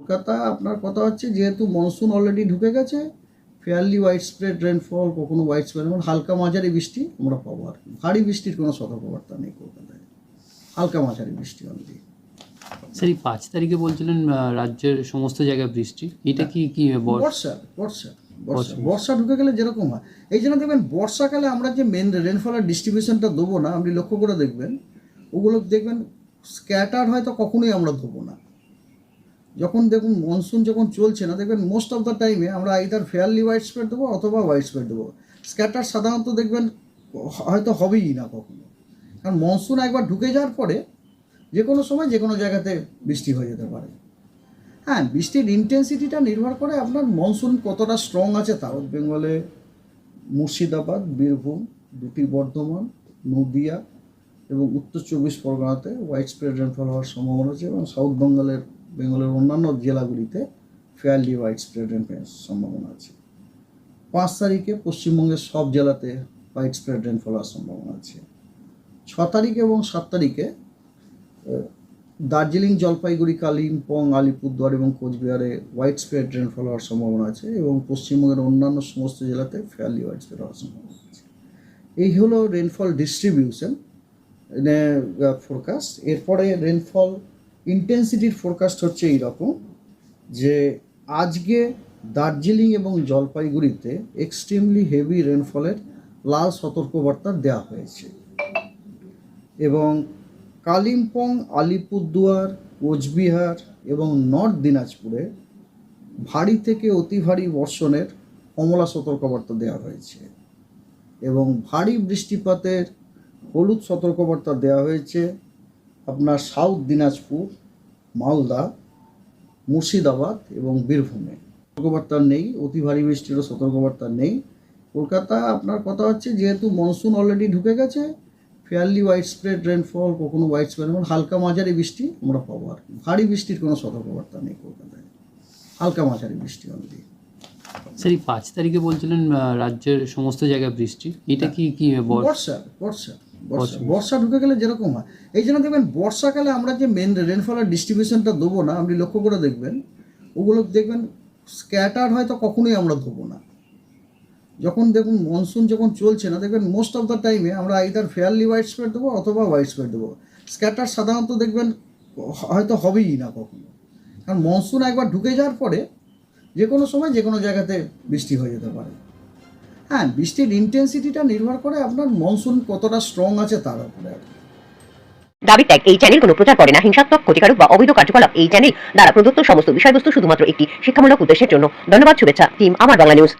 কলকাতা আপনার কথা হচ্ছে যেহেতু মনসুন অলরেডি ঢুকে গেছে ফেয়ারলি হোয়াইট স্প্রেড রেনফল কখনো হোয়াইট স্প্রেড মানে হালকা মাঝারি বৃষ্টি আমরা পাবো আর ভারী বৃষ্টির কোনো সতর্কবার্তা নেই কলকাতায়। হালকা মাঝারি বৃষ্টি অলরেডি স্যার এই পাঁচ তারিখে বলছিলেন রাজ্যের সমস্ত জায়গায় বৃষ্টি। এটা কি কি বর- বর্ষা বর্ষা বর্ষা বর্ষা। ঢুকে গেলে যেরকম হয়। এই জন্য দেখবেন বর্ষাকালে আমরা যে মেন রেনফলের ডিস্ট্রিবিউশনটা দেবো না আপনি লক্ষ্য করে দেখবেন ওগুলো দেখবেন স্ক্যাটার হয়তো কখনোই আমরা দেবো না। যখন দেখুন মনসুন যখন চলছে না, দেখবেন মোস্ট অফ দ্য টাইমে আমরা আইদার ফেয়ারলি হোয়াইট স্প্রেড দেবো অথবা হোয়াইট স্প্রেড দেবো। স্ক্যাটার সাধারণত দেখবেন হয়তো হবেই না কখনো। কারণ মনসুন একবার ঢুকে যাওয়ার পরে যে কোনো সময় যে কোনো জায়গাতে বৃষ্টি হয়ে যেতে পারে। হ্যাঁ বৃষ্টির ইন্টেন্সিটিটা নির্ভর করে আপনার মনসুন কতটা স্ট্রং আছে তার বেঙ্গলে মুর্শিদাবাদ, বীরভূম দুটি বর্ধমান, নদিয়া এবং উত্তর চব্বিশ পরগনাতে হোয়াইট স্প্রেড রেনফল হওয়ার সম্ভাবনা আছে এবং সাউথ বেঙ্গলের বেঙ্গলের অন্যান্য জেলাগুলিতে ফেয়ারলি হোয়াইট স্প্রেড রেনফলের সম্ভাবনা আছে। পাঁচ তারিখে পশ্চিমবঙ্গের সব জেলাতে হোয়াইট স্প্রেড রেনফল হওয়ার সম্ভাবনা আছে। ছ তারিখ এবং সাত তারিখে দার্জিলিং, জলপাইগুড়ি, কালিম্পং, আলিপুরদুয়ার এবং কোচবিহারে হোয়াইট স্প্রেড রেনফল হওয়ার সম্ভাবনা আছে এবং পশ্চিমবঙ্গের অন্যান্য সমস্ত জেলাতে ফেয়ারলি হোয়াইট স্প্রেড হওয়ার সম্ভাবনা আছে। এই হলো রেনফল ডিস্ট্রিবিউশন ফোরকাস্ট এরপরে রেনফল ইন্টেন্সিটির ফোরকাস্ট হচ্ছে এইরকম যে আজকে দার্জিলিং এবং জলপাইগুড়িতে এক্সট্রিমলি হেভি রেনফলের লাল সতর্কবার্তা দেওয়া হয়েছে। এবং কালিম্পং, আলিপুরদুয়ার, কোচবিহার এবং নর্থ দিনাজপুরে ভারী থেকে অতি ভারী বর্ষণের কমলা সতর্কবার্তা দেওয়া হয়েছে এবং ভারী বৃষ্টিপাতের হলুদ সতর্কবার্তা দেওয়া হয়েছে। আপনার সাউথ দিনাজপুর মালদা মুর্শিদাবাদ এবং বীরভূমে। সতর্কবার্তা নেই অতি ভারী বৃষ্টিরও সতর্কবার্তা নেই। কলকাতা আপনার কথা হচ্ছে যেহেতু মনসুন অলরেডি ঢুকে গেছে ফেয়ারলি হোয়াইট স্প্রেড রেনফল কখনো হোয়াইট স্প্রেড মানে হালকা মাঝারি বৃষ্টি আমরা পাবো আর কি। ভারী বৃষ্টির কোনো সতর্কবার্তা নেই কলকাতায়। হালকা মাঝারি বৃষ্টি অলরেডি স্যার এই পাঁচ তারিখে বলছিলেন রাজ্যের সমস্ত জায়গায় বৃষ্টি। এটা কি কি বর্ষা বর্ষা। বর্ষা বর্ষা ঢুকে গেলে যেরকম হয়। এই জন্য দেখবেন বর্ষাকালে আমরা যে মেন রেনফলের ডিস্ট্রিবিউশনটা দেবো না আপনি লক্ষ্য করে দেখবেন ওগুলো দেখবেন স্ক্যাটার হয়তো কখনোই আমরা দেবো না। যখন দেখুন মনসুন যখন চলছে না দেখবেন মোস্ট অফ দ্য টাইমে আমরা আইদার ফেয়ারলি হোয়াইট স্প্রেড দেবো অথবা হোয়াইট স্প্রেড দেবো স্ক্যাটার সাধারণত দেখবেন হয়তো হবেই না কখনো। কারণ মনসুন একবার ঢুকে যাওয়ার পরে যে কোনো সময় যে কোনো জায়গাতে বৃষ্টি হয়ে যেতে পারে। হ্যাঁ বৃষ্টির ইন্টেন্সিটিটা নির্ভর করে আপনার মনসুন কতটা স্ট্রং আছে তার উপরে দাবি ত্যাগ এই চ্যানেল কোনো প্রচার করে না। হিংসাত্মক, ক্ষতিকারক বা অবৈধ কার্যকলাপ এই চ্যানেল দ্বারা প্রদত্ত সমস্ত বিষয়বস্তু শুধুমাত্র একটি শিক্ষামূলক উদ্দেশ্যের জন্য। ধন্যবাদ, শুভেচ্ছা। টিম আমার বাংলা নিউজ